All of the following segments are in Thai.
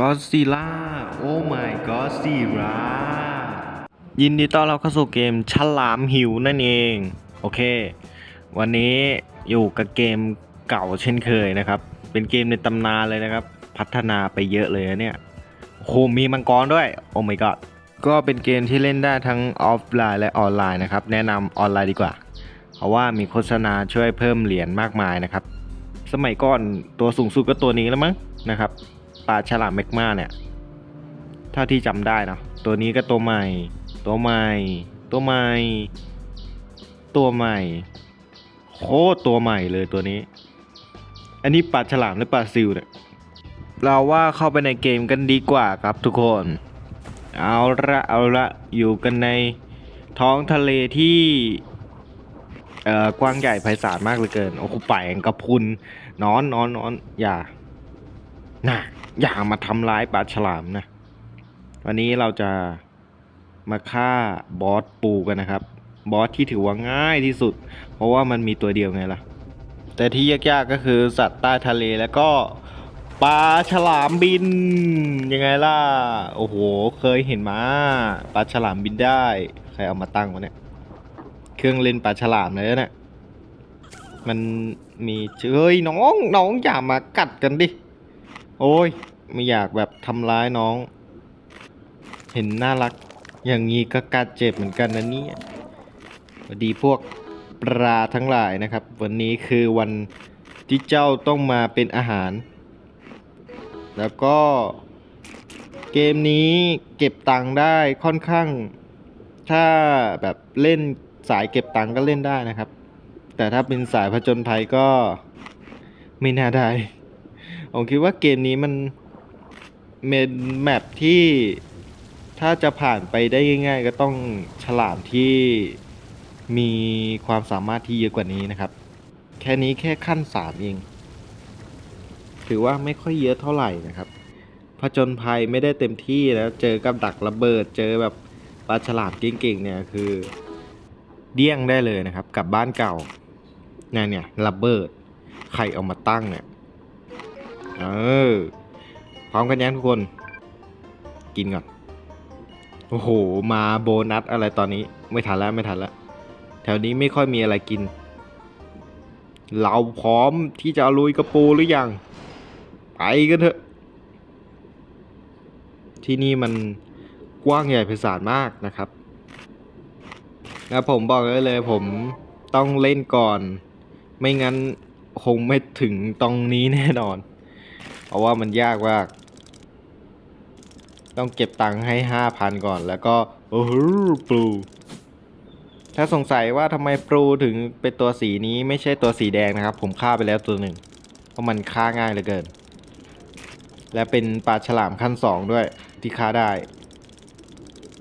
ก็ซิล่าโอ้ my ก็ซิล่ายินดีต้อนรับเข้าสู่เกมฉลามหิวนั่นเอง โอเค วันนี้อยู่กับเกมเก่าเช่นเคยนะครับ เป็นเกมในตำนานเลยนะครับ พัฒนาไปเยอะเลยเนี่ยโหมีมังกรด้วย โอ้ my god ก็เป็นเกมที่เล่นได้ทั้งออฟไลน์และออนไลน์นะครับ แนะนำออนไลน์ดีกว่า เพราะว่ามีโฆษณาช่วยเพิ่มเหรียญมากมายนะครับ สมัยก่อนตัวสูงสุดก็ตัวนี้แล้วมั้งนะครับ ปลาฉลามแมกมาเนี่ย เท่าที่จำได้นะตัวนี้ก็ตัวใหม่ ตัวใหม่ ตัวใหม่ ตัวใหม่ โคตรตัวใหม่เลยตัวนี้ อันนี้ปลาฉลามหรือปลาซิวเนี่ย เราว่าเข้าไปในเกมกันดีกว่าครับทุกคน เอาละเอาละอยู่กันในท้องทะเลที่เอ่อกว้างใหญ่ไพศาลมากเหลือเกิน โอ้โหป่งกระพุนนอนนอนนอนอย่าน่ะ อย่ามาทำร้ายปลาฉลามนะ วันนี้เราจะมาฆ่าบอสปูกันนะครับ บอสที่ถือว่าง่ายที่สุด เพราะว่ามันมีตัวเดียวไงล่ะ แต่ที่ยากๆก็คือสัตว์ใต้ทะเลแล้วก็ปลาฉลามบิน ยังไงล่ะ โอ้โห เคยเห็นมาปลาฉลามบินได้ ใครเอามาตั้งวะเนี่ย เครื่องเล่นปลาฉลามเลยนะเนี่ยมันมีเฮ้ยน้องน้องอย่ามากัดกันดิ โอ้ย ไม่อยากแบบทำร้ายน้อง เห็นน่ารัก อย่างนี้ก็กัดเจ็บเหมือนกันนะเนี่ยสวัสดีพวกปลาทั้งหลายนะครับ วันนี้คือวันที่เจ้าต้องมาเป็นอาหาร แล้วก็เกมนี้เก็บตังค์ได้ค่อนข้าง ถ้าแบบเล่นสายเก็บตังค์ก็เล่นได้นะครับ แต่ถ้าเป็นสายผจญภัยก็ไม่น่าได้ ผมคิดว่าเกมนี้มันเป็นแมปที่ถ้าจะผ่านไปได้ง่าย ๆ ก็ต้องฉลามที่มีความสามารถที่เยอะกว่านี้นะครับ แค่นี้แค่ขั้นสามเอง ถือว่าไม่ค่อยเยอะเท่าไหร่นะครับผจญภัยไม่ได้เต็มที่แล้วเจอกับดักระเบิด เจอแบบปลาฉลามเก่งๆเนี่ยคือ เดี้ยงได้เลยนะครับ กลับบ้านเก่าเนี่ยเนี่ยระเบิดใครเอามาตั้งเนี่ย เออพร้อมกันยังทุกคน กินก่อน โอ้โห มาโบนัสอะไรตอนนี้ ไม่ทันแล้วไม่ทันแล้ว แถวนี้ไม่ค่อยมีอะไรกิน เราพร้อมที่จะลุยกระปูหรือยัง ไปกันเถอะ ที่นี่มันกว้างใหญ่ไพศาลมากนะครับแล้วผมบอกเลยเลยผมต้องเล่นก่อน ไม่งั้นคงไม่ถึงตรงนี้แน่นอน ราะว่ามันยากมาก ต้องเก็บตังค์ให้ห้าพันก่อน แล้วก็โอ้โหปลู ถ้าสงสัยว่าทำไมปลูถึงเป็นตัวสีนี้ไม่ใช่ตัวสีแดงนะครับ ผมฆ่าไปแล้วตัวหนึ่ง เพราะมันฆ่าง่ายเหลือเกิน และเป็นปลาฉลามขั้นสองด้วยที่ฆ่าได้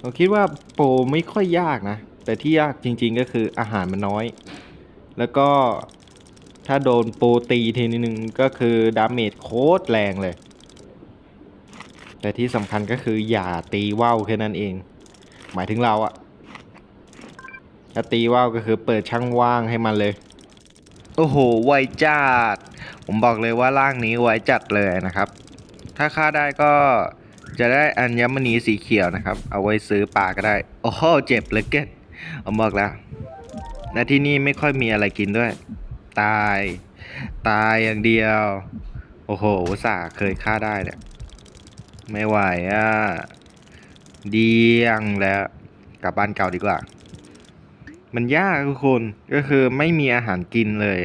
ผมคิดว่าโปรไม่ค่อยยากนะ แต่ที่ยากจริงๆก็คืออาหารมันน้อย แล้วก็ ถ้าโดนโปรตีทีนึงก็คือดาเมจโคตรแรงเลย แต่ที่สำคัญก็คืออย่าตีว่าวแค่นั้นเอง หมายถึงเราอะถ้าตีว่าวก็คือเปิดช่างว่างให้มันเลย โอ้โห ไวจัด ผมบอกเลยว่าร่างนี้ไวจัดเลยนะครับ ถ้าฆ่าได้ก็จะได้อัญมณีสีเขียวนะครับ เอาไว้ซื้อปลาก็ได้ โอ้โห เจ็บเลยเกินผมบอกแล้วและที่นี่ไม่ค่อยมีอะไรกินด้วย ตาย ตายอย่างเดียว โอ้โหสาเคยฆ่าได้เนี่ย ไม่ไหวอะ เดียงแล้ว กลับบ้านเก่าดีกว่า มันยากทุกคน ก็คือไม่มีอาหารกินเลย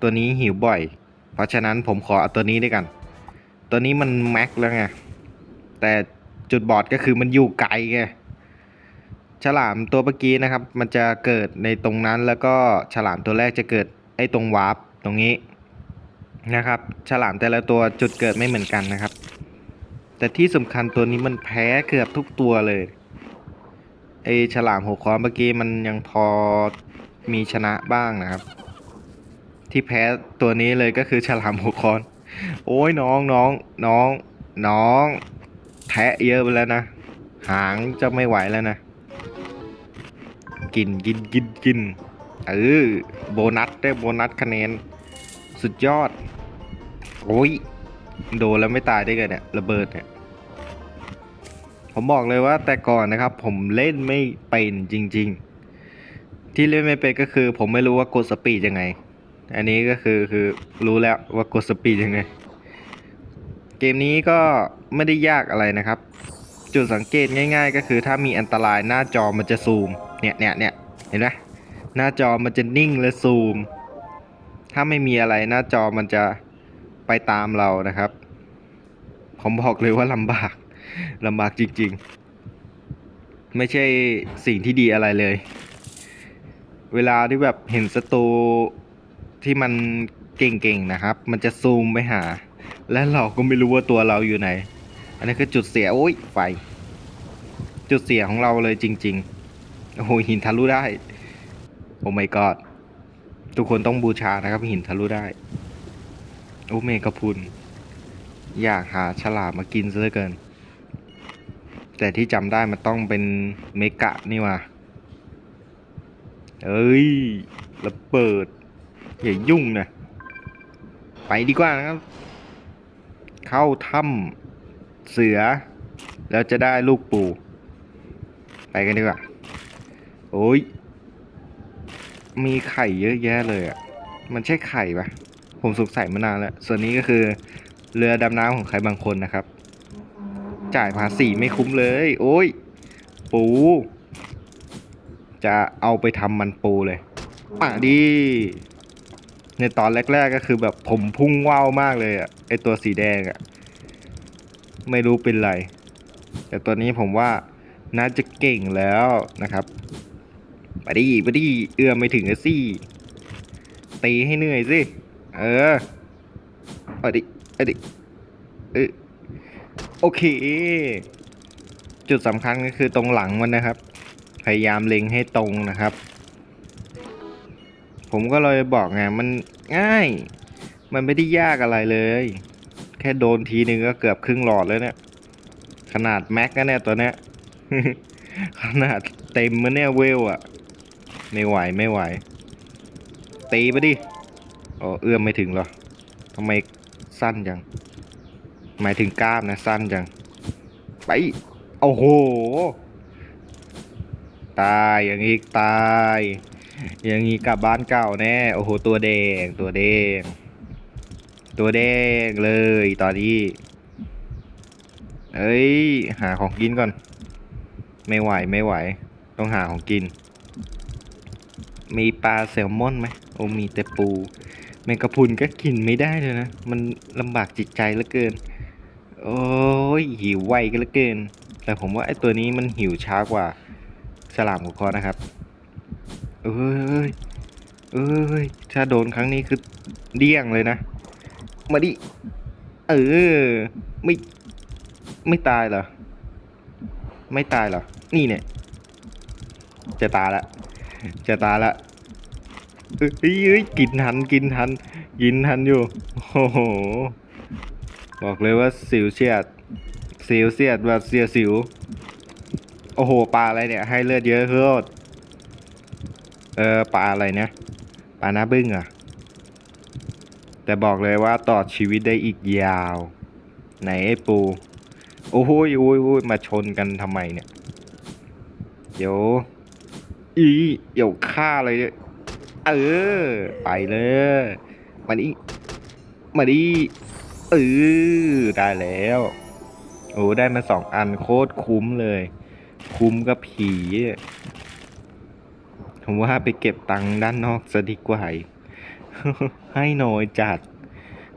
ตัวนี้หิวบ่อย เพราะฉะนั้นผมขอเอาตัวนี้ด้วยกัน ตัวนี้มันแม็กแล้วไง แต่จุดบอดก็คือมันอยู่ไกลไงฉลามตัวเมื่อกี้นะครับ มันจะเกิดในตรงนั้นแล้วก็ฉลามตัวแรกจะเกิด ไอ้ตรงวาร์ปตรงนี้นะครับ ฉลามแต่ละตัวจุดเกิดไม่เหมือนกันนะครับ แต่ที่สำคัญตัวนี้มันแพ้เกือบทุกตัวเลยไอฉลามหัวค้อนเมื่อกี้มันยังพอมีชนะบ้างนะครับ ที่แพ้ตัวนี้เลยก็คือฉลามหัวค้อน โอ้ยน้องน้องน้องน้องแทะเยอะไปแล้วนะ หางจะไม่ไหวแล้วนะ กินกินกินกิน เออโบนัสได้โบนัสคะแนน สุดยอด โอ้ย โดนแล้วไม่ตายได้ไงเนี่ยระเบิดเนี่ยผมบอกเลยว่าแต่ก่อนนะครับ ผมเล่นไม่เป็นจริง ๆ ที่เล่นไม่เป็นก็คือ ผมไม่รู้ว่ากดสปีดยังไง อันนี้ก็คือคือรู้แล้วว่ากดสปีดยังไง เกมนี้ก็ไม่ได้ยากอะไรนะครับ จุดสังเกตง่าย ๆ ก็คือถ้ามีอันตรายหน้าจอมันจะซูม เนี่ยเนี่ยเนี่ยเห็นไหม หน้าจอมันจะนิ่งและซูม ถ้าไม่มีอะไรหน้าจอมันจะไปตามเรานะครับ ผมบอกเลยว่าลำบากลำบากจริงๆ ไม่ใช่สิ่งที่ดีอะไรเลย เวลาที่แบบเห็นศัตรูที่มันเก่งๆนะครับ มันจะซูมไปหา และเราก็ไม่รู้ว่าตัวเราอยู่ไหน อันนี้คือจุดเสีย โอ้ยไฟ จุดเสียของเราเลยจริง ๆ โอ้โหหินทะลุได้ โอ้ my god ทุกคนต้องบูชานะครับหินทะลุได้ โอ้เมกะพุน อยากหาฉลามมากินซะเหลือเกิน แต่ที่จำได้มันต้องเป็นเมกะนี่ว่ะเอ้ยระเบิดอย่ายุ่งนะไปดีกว่านะครับ เข้าถ้ำเสือ แล้วจะได้ลูกปู ไปกันดีกว่า โอ้ย มีไข่เยอะแยะเลยอะ มันใช่ไข่ปะผมสงสัยมานานแล้ว ส่วนนี้ก็คือ เรือดำน้ำของใครบางคนนะครับ จ่ายภาษีไม่คุ้มเลย โอ้ย ปู จะเอาไปทำมันปูเลยป่ะดี ในตอนแรก ๆก็คือแบบผมพุ่งว่าวมากเลยอะ ไอตัวสีแดงอะ ไม่รู้เป็นไร แต่ตัวนี้ผมว่าน่าจะเก่งแล้วนะครับ ไปดิไปดิเอื้อมไม่ถึงอะสิตีให้เหนื่อยสิ เออเอาดิเอาดิเออโอเค จุดสำคัญก็คือตรงหลังมันนะครับ พยายามเล็งให้ตรงนะครับ ผมก็เลยบอกไงมันง่าย มันไม่ได้ยากอะไรเลย แค่โดนทีนึงก็เกือบครึ่งหลอดแล้วเนี่ย ขนาดแม็กนะเนี่ยตัวเนี้ยขนาดเต็มมันเนี่ยเวลอะ ไม่ไหวไม่ไหว ตีไปดิอ๋อเอื้อมไม่ถึงหรอทำไมสั้นจัง หมายถึงกล้ามนะสั้นจัง ไป โอ้โห ตายอย่างนี้ตาย อย่างนี้กลับบ้านเก่าแน่ โอ้โห ตัวแดง ตัวแดง ตัวแดงเลยตอนนี้เอ้ย หาของกินก่อน ไม่ไหวไม่ไหว ต้องหาของกิน มีปลาแซลมอนไหมโอ้มีแต่ปู แมงกะพรุนก็กินไม่ได้เลยนะ มันลำบากจิตใจเหลือเกิน โอ้ยหิวไวกันเหลือเกิน แต่ผมว่าไอ้ตัวนี้มันหิวช้ากว่าสลามของคอนะครับ เอ้ย เอ้ย ถ้าโดนครั้งนี้คือเดี้ยงเลยนะ มาดิ เออ ไม่ ไม่ตายเหรอ ไม่ตายเหรอ นี่เนี่ย จะตายละ จะตายละเอ้ยเอ้ยกินทันกินทันกินทันอยู่ โอ้โห บอกเลยว่าสิวเฉียดสิวเสียดแบบเสียสิว โอ้โหปลาอะไรเนี่ย ให้เลือดเยอะโคตรเออปลาอะไรเนี่ยปลาหน้าบึ้งอะแต่บอกเลยว่าต่อชีวิตได้อีกยาวไหนไอ้ปู โอ้โหโอ้ยโอ้ยมาชนกันทำไมเนี่ย เดี๋ยว อีเดี๋ยวฆ่าเลยเนี่ยเออ ไปเลยมาดิมาดิเออได้แล้ว โอ้ได้มาสองอันโคตรคุ้มเลย คุ้มกับผีผมว่าไปเก็บตังค์ด้านนอกจะดีกว่าให้น้อยจัด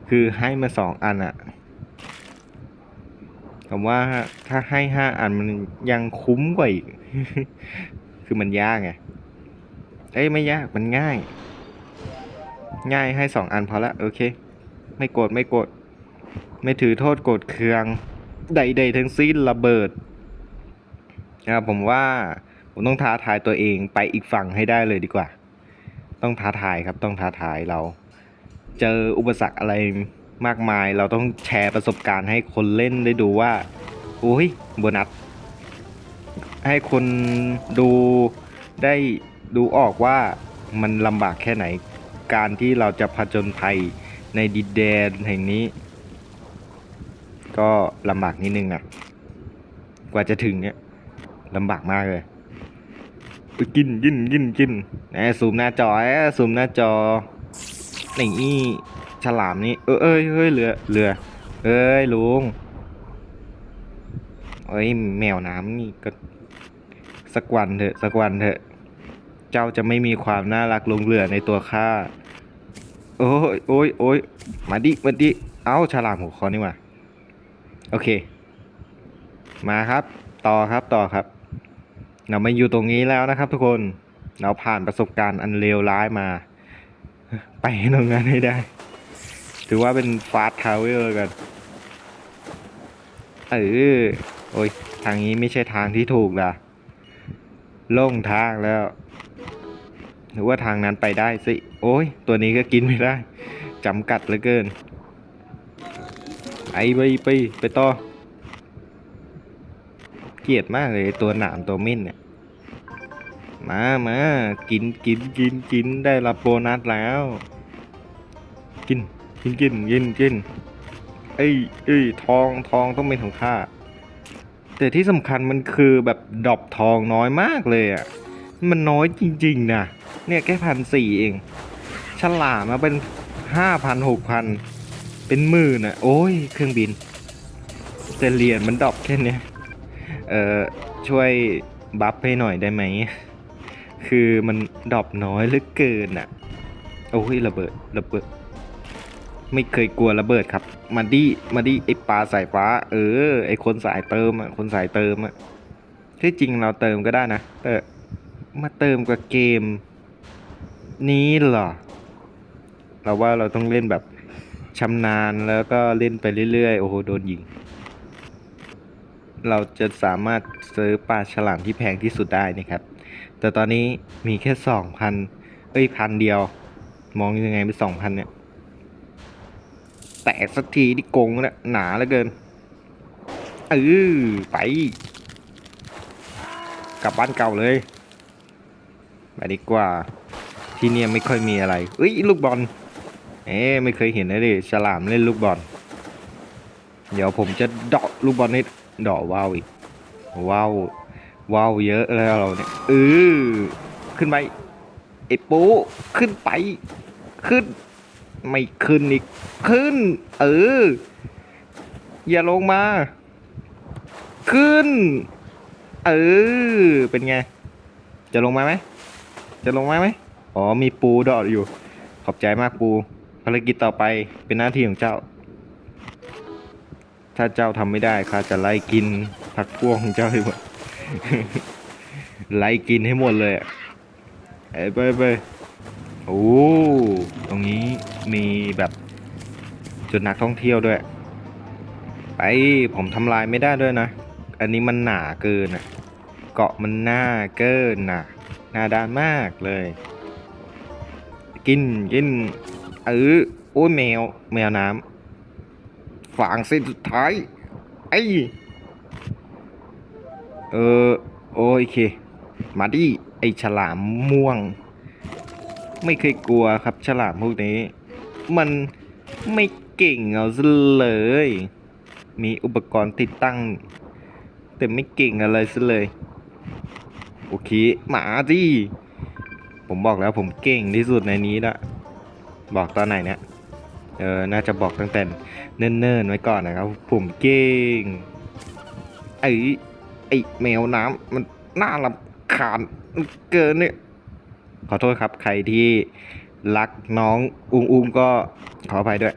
คือให้มาสองอันอะผมว่าถ้าให้ห้าอันมันยังคุ้มกว่าอีก คือมันยากไงเอ้ยไม่ยากมันง่าย ง่ายให้สองอันพอละโอเค ไม่โกรธไม่โกรธไม่ถือโทษโกรธเคืองใดๆทั้งสิ้นระเบิดนะครับผมว่าผมต้องท้าทายตัวเองไปอีกฝั่งให้ได้เลยดีกว่า ต้องท้าทายครับต้องท้าทายเรา เจออุปสรรคอะไรมากมาย เราต้องแชร์ประสบการณ์ให้คนเล่นได้ดูว่าโอ้ยโบนัส ให้คนดูได้ดูออกว่ามันลำบากแค่ไหน การที่เราจะผจญภัยในดินแดนแห่งนี้ ก็ลำบากนิดนึงอะกว่าจะถึงเนี่ยลำบากมากเลยไปกินกินกินกินแหมซูมหน้าจอแหมซูมหน้าจอนี่ฉลามนี่เออเอ้ยเฮ้ยเรือเรือเอ้ยลุงเอ้ยแมวน้ำนี่ก็ สักวันเถอะสักวันเถอะ เจ้าจะไม่มีความน่ารักลงเหลือในตัวข้า โอ้ยโอ้ยโอ้ยมาดิมาดิ เอ้าฉลามหัวคอนี่หว่าโอเค มาครับ ต่อครับต่อครับ เรามาอยู่ตรงนี้แล้วนะครับทุกคน เราผ่านประสบการณ์อันเลวร้ายมา ไปตรงนั้นให้ได้ ถือว่าเป็นฟาสต์ทาวเวอร์กัน เออ โอ้ย ทางนี้ไม่ใช่ทางที่ถูกล่ะ โล่งทางแล้ว หรือว่าทางนั้นไปได้สิ โอ้ย ตัวนี้ก็กินไม่ได้จำกัดเหลือเกิน ไอไปไปไปต่อ เกลียดมากเลยตัวหนามตัวมิ้นเนี่ย มามากินกินกินกินได้รับโบนัสแล้ว กินกินกินกินกินเอ้ยเอ้ยทองทองต้องเป็นของข้า แต่ที่สำคัญมันคือแบบดอปทองน้อยมากเลยอะ มันน้อยจริงๆนะเนี่ยแค่พันสี่เอง ฉลามมาเป็นห้าพันหกพันเป็นหมื่นอะ โอ้ย เครื่องบิน แต่เหรียญมันดอปแค่เนี้ยเอ่อช่วยบัฟให้หน่อยได้ไหม คือมันดอปน้อยเหลือเกินอะ โอ้ยระเบิดระเบิด ไม่เคยกลัวระเบิดครับ มาดิมาดิไอปลาสายฟ้า เออ ไอคนสายเติมอะ คนสายเติมอะที่จริงเราเติมก็ได้นะ แต่มาเติมกับเกม นี้เหรอ เราว่าเราต้องเล่นแบบชำนาญแล้วก็เล่นไปเรื่อยๆ โอ้โห โดนยิง เราจะสามารถซื้อปลาฉลามที่แพงที่สุดได้นะครับ แต่ตอนนี้มีแค่สองพันเอ้ยพันเดียว มองยังไงเป็นสองพันเนี่ย ตกสักทีที่โกงนะหนาเหลือเกินเออไป กลับบ้านเก่าเลยไปดีกว่า ที่เนี่ยไม่ค่อยมีอะไรเอ้ยลูกบอล เอ๊ไม่เคยเห็นเลยดิฉลามเล่นลูกบอล เดี๋ยวผมจะเดาะลูกบอลให้เดาะว่าวอีกว้าวว้าวเยอะแล้วเราเนี่ยเออขึ้นไปไอ้ปูขึ้นไป ขึ้น ไม่ขึ้นอีก ขึ้น เออ อย่าลงมา ขึ้น เออ เป็นไง จะลงมาไหม จะลงมาไหม อ๋อ มีปูดอดอยู่ ขอบใจมากปู ภารกิจต่อไปเป็นหน้าที่ของเจ้า ถ้าเจ้าทำไม่ได้ข้าจะไล่กินผักพวกของเจ้าให้หมด ไล่กินให้หมดเลย เอ้ยไปไป โอ้ ตรงนี้มีแบบจุดนักท่องเที่ยวด้วย ไปผมทำลายไม่ได้ด้วยนะ อันนี้มันหนาเกินอะเกาะมันหน้าเกินน่ะหน้าด้านมากเลย กินกินเออโอ้ยแมว แมวน้ำฝางเส้นสุดท้าย ไอเออ โอเค มาดิไอฉลามม่วง ไม่เคยกลัวครับฉลามพวกนี้ มันไม่เก่งเอาซะเลย มีอุปกรณ์ติดตั้ง แต่ไม่เก่งอะไรซะเลย โอเค หมาดิผมบอกแล้วผมเก่งที่สุดในนี้ละบอกตอนไหนเนี่ยเออ น่าจะบอกตั้งแต่เนิ่นๆไว้ก่อนนะครับ ผมเก่ง ไอ้ไอ้แมวน้ำมันน่ารำคาญเกินเนี่ย ขอโทษครับ ใครที่รักน้องอุ้งอุ้งก็ขออภัยด้วย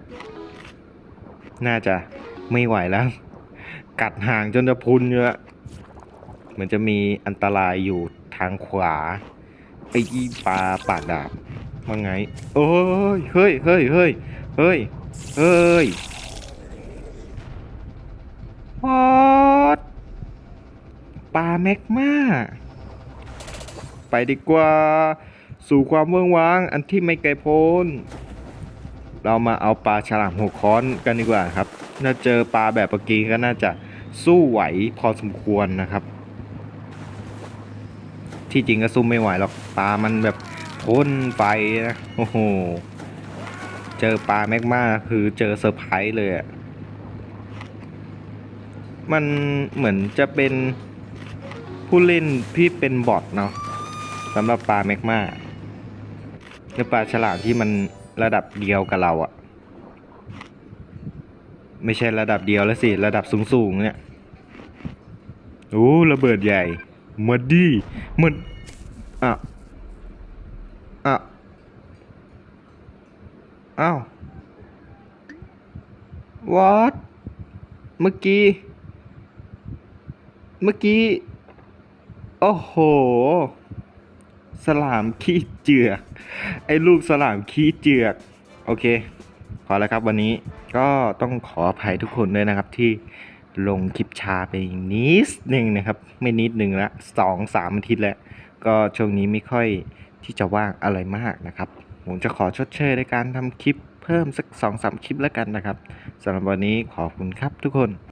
น่าจะไม่ไหวแล้ว กัดห่างจนจะพุนเยอะเหมือนจะมีอันตรายอยู่ทางขวาไอ้อีปลาปากดาบว่าไง โอ้ย เฮ้ยเฮ้ยเฮ้ยเฮ้ยเฮ้ยพอดปลาแมกมา ไปดีกว่า สู่ความเมืองว้าง อันที่ไม่ไกลโพ้น เรามาเอาปลาฉลามหัวค้อนกันดีกว่าครับถ้าเจอปลาแบบเมื่อกี้ก็น่าจะสู้ไหวพอสมควรนะครับ ที่จริงก็สู้ไม่ไหวหรอกปลามันแบบพ่นไฟนะโอ้โหเจอปลาแมกมาคือเจอเซอร์ไพรส์เลยอะมันเหมือนจะเป็นผู้เล่นที่เป็นบอทเนาะสำหรับปลาแมกมา คือปลาฉลามที่มันระดับเดียวกับเราอะไม่ใช่ระดับเดียวแล้วสิ ระดับสูงๆเนี่ยโอ้ระเบิดใหญ่มาดี้มันอะอะอ้าว what เมื่อกี้ เมื่อกี้ โอ้โห สลามขี้เจือก ไอ้ลูกสลามขี้เจือก โอเค พอแล้วครับวันนี้ก็ต้องขออภัยทุกคนด้วยนะครับที่ลงคลิปชาไปนิดหนึ่งนะครับ ไม่นิดหนึ่งละสองสามอาทิตย์แล้ว ก็ช่วงนี้ไม่ค่อยที่จะว่างอะไรมากนะครับ ผมจะขอชดเชยในการทำคลิปเพิ่มสักสองสามคลิปแล้วกันนะครับสำหรับวันนี้ขอบคุณครับทุกคน